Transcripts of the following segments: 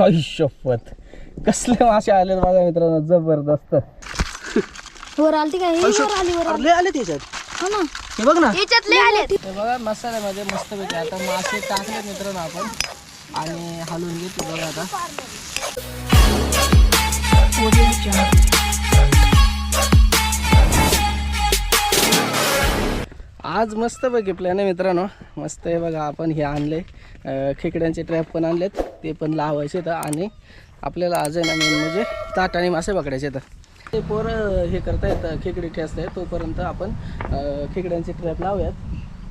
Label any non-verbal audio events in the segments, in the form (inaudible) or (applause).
शपथ कसले मासे आले बघा मित्रांनो जबरदस्त. वर आलती काय वर आली वर लय आले त्याच्यात हो ना. हे बघ ना. याच्यातले आले हे बघा मसाल्यामध्ये मस्त पैकी आता मासे टाकले मित्रांनो आपण. आणि हलवून घेतो बघा आता. आज मस्त पैकी प्लॅन आहे मित्रांनो? मस्त आहे बघा आपण हे आणले. खेकड्यांचे ट्रॅप पण आणलेत ते पण लावायचे तर आणि आपल्याला आज आहे ना मेन म्हणजे ताट आणि मासे पकडायचे तर ते पोरं हे करतायत खेकडी ठेचत आहे तोपर्यंत आपण खेकड्यांचे ट्रॅप लावूयात.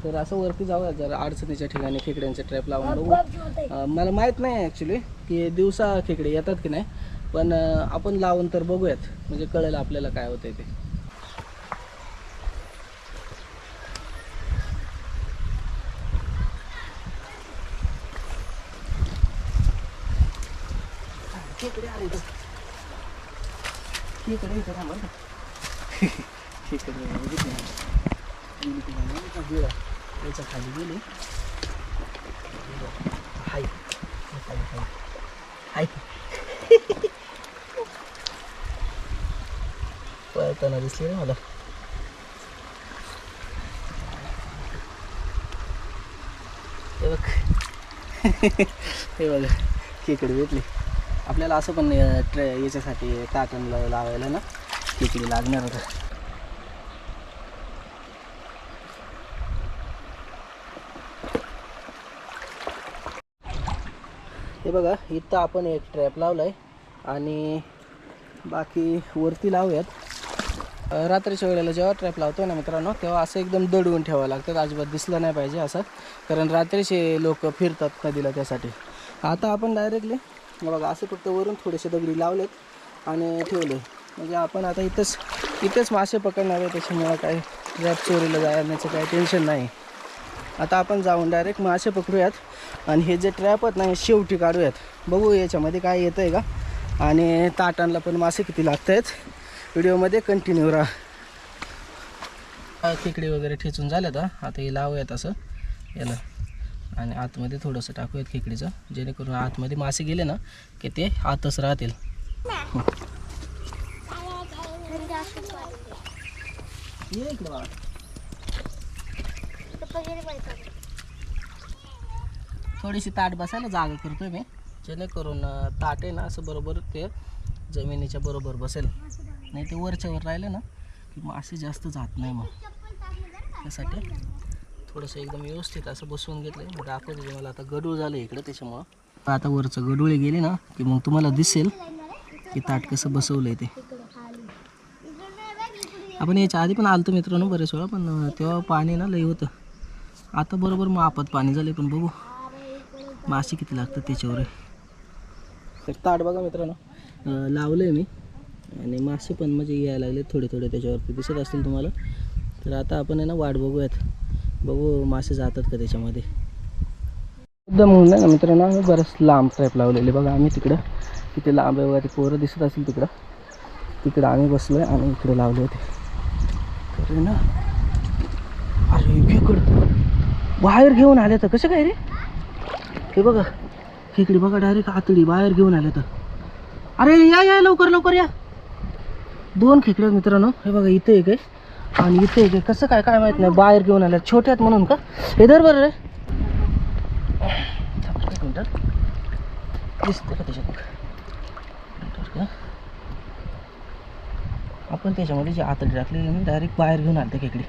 तर असं वरती जाऊयात जरा अडचणीच्या ठिकाणी खेकड्यांचे ट्रॅप लावून बघू. मला माहीत नाही ॲक्च्युली की दिवसा खेकडे येतात की नाही पण आपण लावून तर बघूयात म्हणजे कळेल आपल्याला काय होतं ते खेकडे आले इथं. खेकडे इथं थांबा ना. त्याच्या (laughs) खाली गेली. हाय. हाय. (laughs) पळताना दिसले ना मला. हे बघ. (laughs) हे बघा. खेकडे आपल्याला असं पण ट्रे याच्यासाठी ताटण लावायला ना खेकडी लागणार होतं. हे बघा इथं आपण एक ट्रॅप लावलाय आणि बाकी वरती लावूयात. रात्रीच्या वेळेला जेव्हा ट्रॅप लावतो ना मित्रांनो तेव्हा असं एकदम दडवून ठेवावं लागतं. अजिबात दिसलं नाही पाहिजे असं. कारण रात्रीचे लोक फिरतात नदीला त्यासाठी. आता आपण डायरेक्टली बघा असं फक्त वरून थोडेसे दगडी लावलेत आणि ठेवले. म्हणजे आपण आता इथंच इथेच मासे पकडणार आहे त्याच्यामुळं काय रॅप चोरीला जाण्याचं काही टेन्शन नाही. आता आपण जाऊन डायरेक्ट मासे पकडूयात आणि हे जे ट्रॅप आहेत ना हे शेवटी काढूयात. बघू याच्यामध्ये काय येतं आहे का? आणि ताटांना पण मासे किती लागत आहेत व्हिडिओमध्ये कंटिन्यू राहा. खेकडी वगैरे ठेचून झाल्यात आता हे लावूयात असं. याला. आणि आतमध्ये थोडंसं टाकूयात खेकडीचं जेणेकरून आतमध्ये मासे गेले ना की ते आतच राहतील. थोडीशी ताट बसायला जागा करतोय मी जेणेकरून ताट आहे ना असं बरोबर ते जमिनीच्या बरोबर बसेल. नाही ते वरच्यावर राहिलं ना की मासे जास्त जात नाही मग. त्यासाठी थोडंसं एकदम व्यवस्थित असं बसवून घेतलं आहे दाखवतो तुम्हाला. आता गडूळ झालं इकडं त्याच्यामुळं. आता वरचं गडूळे गेले ना की मग तुम्हाला दिसेल की ताट कसं बसवलं आहे ते. आपण याच्या आधी पण आलतो मित्रांनो बरेच वेळा पण तेव्हा पाणी ना लई होतं. आता बरोबर मापात पाणी झाले पण बघू. मासे किती लागतात त्याच्यावर. तर ताट बघा मित्रांनो. लावलं आहे मी. आणि मासे पण म्हणजे यायला लागले थोडे थोडे त्याच्यावरती दिसत असतील तुम्हाला. तर आता आपण आहे ना वाट बघूयात. बघू मासे जातात का त्याच्यामध्ये. एकदम म्हणून ना मित्रांनो आम्ही बरंच लांब ट्रॅप लावलेले बघा आम्ही तिकडं. तिथे लांब वगैरे ते पोरं दिसत असेल तिकडं. तिकडं आम्ही बसलो आहे आम्ही इकडे लावले होते. तर ना? अरे खेकड बाहेर घेऊन आले तर कसं काय रे? हे बघा खेकडी बघा डायरेक्ट आतडी बाहेर घेऊन आले तर. अरे या या लवकर लवकर या. दोन खेकडे मित्रांनो. हे बघा इथे एक आहे. आणि इथे कसं काय काय माहीत नाही बाहेर घेऊन आल्या. छोट्यात आहेत म्हणून का? हे दर बरं रे. थांब एक दिसते का त्याच्यात? का? आपण त्याच्यामध्ये जी आतडी टाकलेली मी डायरेक्ट बाहेर घेऊन आलते इकडे?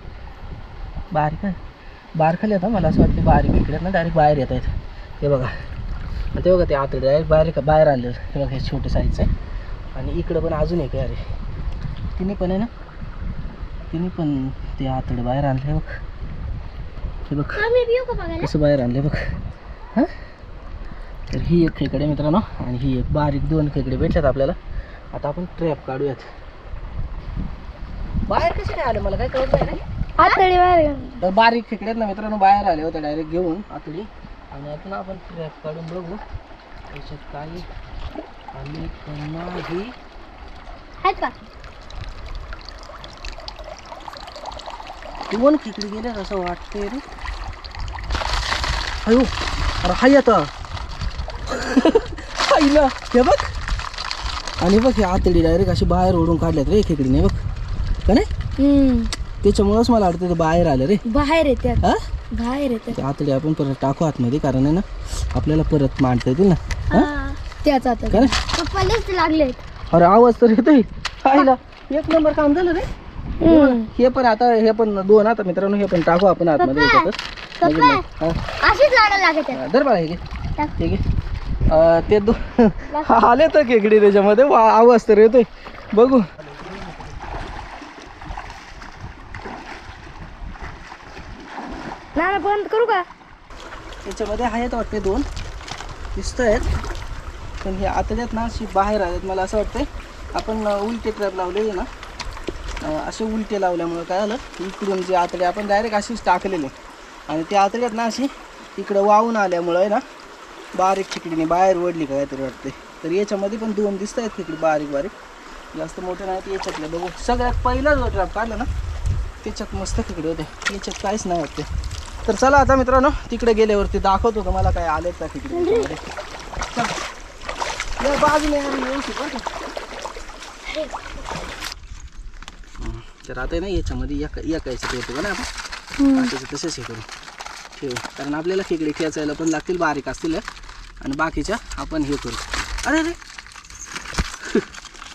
बारीक आहे. बाहेर खाली आता मला असं वाटतं बारीक इकडे ना डायरेक्ट बाहेर येत आहेत. हे बघा. आणि ते बघा ते आतडी डायरेक्ट बाहेर बाहेर आलेलं हे बघा हे छोटे साईजचं आहे. आणि इकडं पण अजून एक आहे अरे तिने पण आहे ना? तिने पण ते आतडे बाहेर आणले बघ. हे बघ. कसं बाहेर आणले बघ. हां? तर ही एक खेकडे मित्रांनो आणि ही एक बारीक दोन खेकडे भेटल्यात आपल्याला. आता आपण ट्रॅप काढूयात. बाहेर कसे काय आले? मला काय कळत नाही रे. आतडी बाहेर तर बारीक खेकडे ना मित्रांनो बाहेर आले होते डायरेक्ट घेऊन आतडी. आणि आता आपण ट्रॅप काढून बघू. त्याच्यात काही आम्ही पुन्हा ही आहेत का? दोन खेकडे गेले असं वाटतंय रे. अयो अरे हाय आता. (laughs) आईला हे बघ. आणि बघ हे आतडी डायरेक्ट अशी बाहेर ओढून काढल्यात रे खेकडीने बघ. का नाही. त्याच्यामुळंच मला वाटतं ते बाहेर आलं रे. बाहेर येतात. हा? बाहेर येतात. ते आतडी आपण परत टाकू आतमध्ये कारण आहे ना आपल्याला परत मांडता येतील ना. हा? त्याच आता का नाही? पप्पालेच लागले अरे आवाज तर येतोय. आईला एक नंबर काम झालं रे. हे पण आता हे पण दोन आता मित्रांनो हे पण टाकू आपण आतमध्ये याच्यातच. म्हणजे मग, हा. अशीच लागायला लागत हा, धर बाळा हे घे. टाक. हे घे. अं, ते दो आले तर खेकडी त्याच्यामध्ये. वा आवाज तर येतोय. बघू. ना बंद करू का? त्याच्यामध्ये आहेत वाटते दोन. दिसत आहेत पण हे आतड्यात ना अशी बाहेर आल्यात मला असं वाटतंय. आपण अं, उलटे ट्रॅप लावलेले ना. असे उलटे लावल्यामुळं काय झालं इकडून जे आतडे आपण डायरेक्ट अशीच टाकलेले. आणि त्या आतड्यात ना अशी इकडं वाहून आल्यामुळं आहे ना बारीक चिकडीने बाहेर ओढली काहीतरी वाटते तर याच्यामध्ये पण दोन दिसत आहेत तिकडे बारीक बारीक. जास्त मोठे नाहीत याच्यातले. बघू सगळ्यात पहिला जो ट्रॅप काढला ना त्याच्यात मस्त तिकडे होते. याच्यात काहीच नाही वाटते तर चला आता मित्रांनो तिकडे गेल्यावरती दाखवतो तुम्हाला काय आलेत का तिकडे याच्यामध्ये. चला. येऊ बाजूने या, व्यवस्थित बरं का? हं, तर आता आहे ना याच्यामध्ये एका एका याच्यात होतो का ना आपण? बाकीचं तसंच हे करू ठेवू. कारण आपल्याला खेकडे खेचायला पण लागतील बारीक असतील. आणि बाकीच्या आपण हे करू. अरे अरे.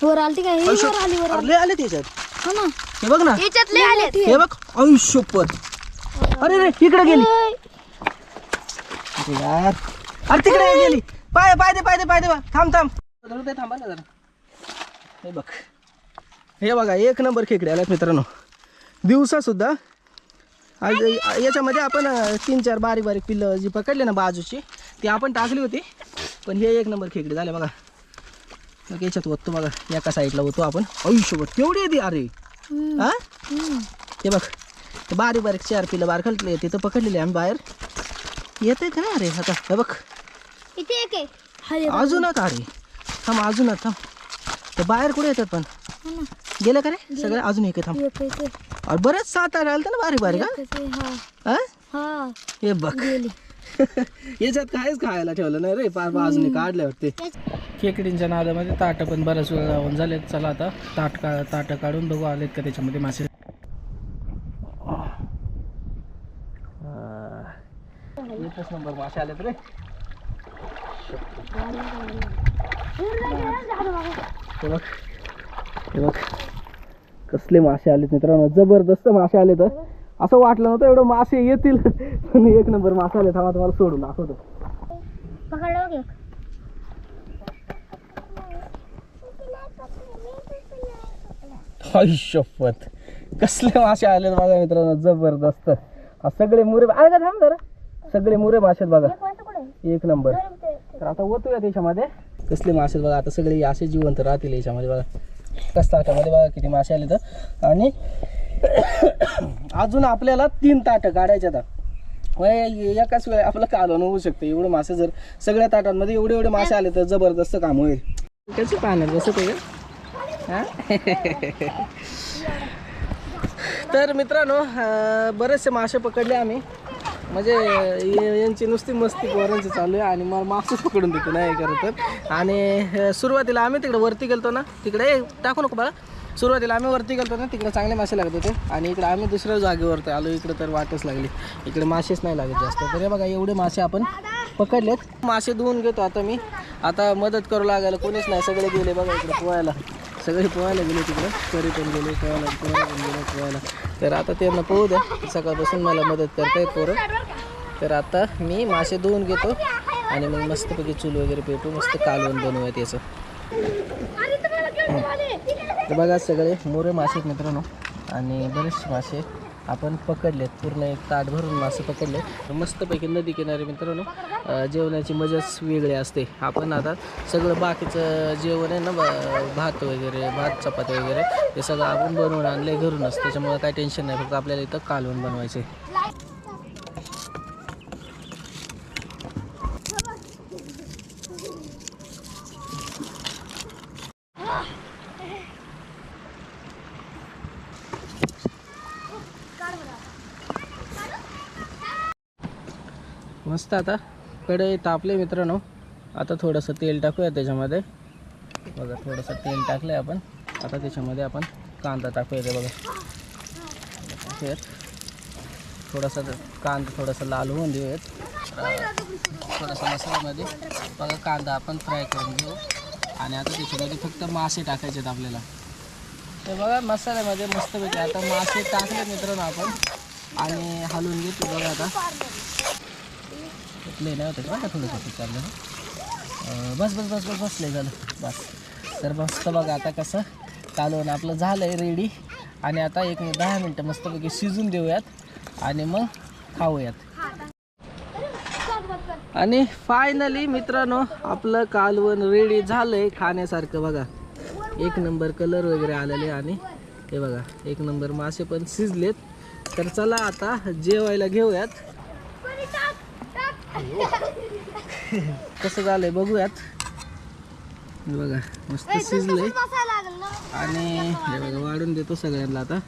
वर आलती काय वर आली वर अरे लय आले त्याच्यात हो ना. हे बघ ना. याच्यातले आले हे बघ आयुष्यपत अरे रे इकडे गेली. अरे यार. अरे तिकडे गेली. पाय पाय दे पाय दे पाय दे बा. थांब थांब. थांबा ना जरा. हे बघ. हे बघा एक नंबर खेकडे आल्यात मित्रांनो. दिवसा सुद्धा आज याच्यामध्ये आपण तीन चार बारीक बारीक पिल्लं जी पकडली ना बाजूची ती आपण टाकली होती. पण हे एक नंबर खेकडे झाले बघा. मग याच्यात ओततो बघा. एका साईडला होतो आपण. आयुष्यभर केवढी आहे ती अरे हा? हे बघ ते बारीक बारीक चार पिलं बार खालतले तिथं पकडलेले आम्ही बाहेर. येते का नाही अरे? आता हे बघ. इथे येतो. अजून आता अरे. थांब अजून आता थांब. ते बाहेर कुठे येतात पण? हो. गेलं का रे? सगळे अजून एक थांब. अरे बरेच सात आलं ना बारीक बारीक हा? हा. बघ. (laughs) याच्यात काहीच खायला ठेवलं नाही रे पार बाजूने काढले होते. खेकडींच्या नादामध्ये ताटं पण बऱ्याच वेळ लावून झालेत. चला आता ताट का ताटं काढून बघू आलेत का त्याच्यामध्ये मासे. एकच नंबर मासे आलेत रे. हे बघ. हे बघ. कसले मासे आलेत मित्रांनो? जबरदस्त मासे आले तर असं वाटलं नव्हतं एवढं मासे येतील. पण एक नंबर मासे आले थांबा तुम्हाला सोडून दाखवतो. पकडलं शपथ. कसले मासे आले बघा मित्रांनो जबरदस्त. सगळे मुरे आले का थांब जरा. सगळे मुरे मासे बघा. एक नंबर. तर आता ओतूया त्याच्यामध्ये. कसले मासे बघा आता सगळे असे जिवंत राहतील याच्यामध्ये बघा. कस ताटामध्ये बघा किती मासे आले तर. आणि अजून आपल्याला तीन ताटं काढायचे आता. एकाच वेळी आपलं कालवण होऊ शकतं. एवढं मासे जर सगळ्या ताटांमध्ये एवढे एवढे मासे आले तर जबरदस्त काम होईल. कसं पाहणार बसत ते तर मित्रांनो बरेचसे मासे पकडले आम्ही. म्हणजे य- यांची नुसती मस्ती पोरांची चालू आहे आणि मला मासे पकडून देतो नाही खरं तर. आणि अं, सुरुवातीला आम्ही तिकडे वरती गेलतो ना तिकडे ए, टाकू नको बाळा. सुरुवातीला आम्ही वरती गेलतो ना तिकडे चांगले मासे लागत होते. आणि इकडे आम्ही दुसऱ्या जागेवरती आलो इकडे तर वाटच लागली. इकडे मासेच नाही लागत जास्त. तर हे बघा एवढे मासे आपण पकडलेत. मासे धुवून घेतो आता मी. आता मदत करू लागायला कोणीच नाही सगळे गेले बघा इकडे पोहायला. सगळे पोहायला गेले तिकडं. तरी पण गेले पोहायला पोहायला पण गेले पोहायला. तर आता त्यांना पोहू द्या. सकाळपासून मला मदत करतायत पोरं. तर आता मी मासे धुवून घेतो आणि मग मस्तपैकी चूल वगैरे पेटू मस्त कालवण बनवूया त्याचं तर बघा सगळे मोरे मासे आहेत मित्रांनो. आणि बरेचसे मासे आपण पकडलेत. पूर्ण एक ताट भरून मासे पकडले मस्तपैकी नदी किनारी मित्रांनो जेवणाची मजाच वेगळी असते. आपण आता सगळं बाकीचं जेवण आहे ना भात वगैरे भात चपाती वगैरे हे सगळं आपण बनवून आणलं घरूनच. त्याच्यामुळे काय टेन्शन नाही फक्त आपल्याला इथं कालवून बनवायचं मस्त आता. कडे तापले मित्रांनो. आता थोडंसं तेल टाकूया त्याच्यामध्ये. बघा थोडंसं तेल टाकलं आपण. आता त्याच्यामध्ये आपण कांदा टाकूया ते बघा. टाकूयात थोडासा कांदा थोडासा लाल होऊन देऊयात. थोडासा मसाल्यामध्ये. बघा कांदा आपण फ्राय करून घेऊ. आणि आता त्याच्यामध्ये फक्त मासे टाकायचे आहेत आपल्याला. ते बघा मसाल्यामध्ये मस्तपैकी आता मासे टाकले मित्रांनो आपण. आणि हलवून घेतो बघा आता. लय नाही होतं का थोडंसं पीक बस बस बस बस बस लय झालं. बस. तर मस्त बघा आता कसं कालवण आपलं झालं आहे रेडी आणि आता एक दहा मिनटं मस्तपैकी शिजून देऊयात आणि मग खाऊयात. आणि फायनली मित्रांनो आपलं कालवण रेडी झालंय खाण्यासारखं बघा. एक नंबर कलर वगैरे आलेले आणि हे बघा एक नंबर मासे पण शिजलेत. तर चला आता जेवायला घेऊयात. (laughs) कसं झालंय बघूयात. हे बघा मस्त शिजलंय. आणि हे बघा वाढून देतो सगळ्यांना आता.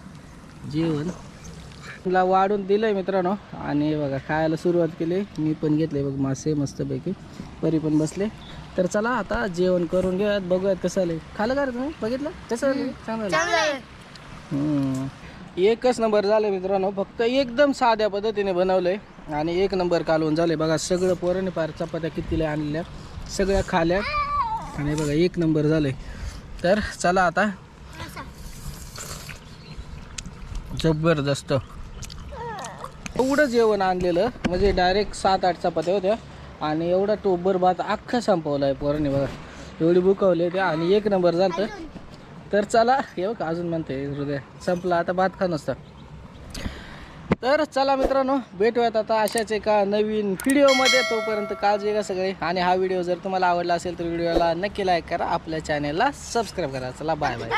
जेवण. ला वाढून दिलंय मित्रांनो. आणि बघा खायला सुरुवात केली. मी पण घेतले बघ मासे मस्तपैकी. परी पण बसले. तर चला आता जेवण करून घेऊयात. बघूयात कसं आलंय. खाल्लं का रे तुम्ही? बघितलं? कसं आलं चांगलं. एकच नंबर झालं मित्रांनो. फक्त एकदम साध्या पद्धतीने बनवलंय. आणि एक नंबर कालवून झाले. बघा सगळं पोराने पार चपात्या कितीला आणल्या सगळ्या खाल्या. आणि बघा एक नंबर झालंय. तर चला आता. जबरदस्त. एवढं जेवण आणलेलं म्हणजे डायरेक्ट सात आठ चपात्या होत्या. आणि एवढा टोबर भात अख्खा संपवला आहे पोराने बघा. एवढी बुकवली होती आणि एक नंबर झालं तर चला हे का अजून म्हणते हृदय. संपला आता भात खा नसता. तर चला मित्रांनो भेटूयात आता अशाच एका नवीन व्हिडिओमध्ये. तोपर्यंत काळजी घ्या सगळे. आणि हा व्हिडिओ जर तुम्हाला आवडला असेल तर व्हिडिओला नक्की लाईक करा. आपल्या चॅनेलला सबस्क्राईब करा. चला बाय बाय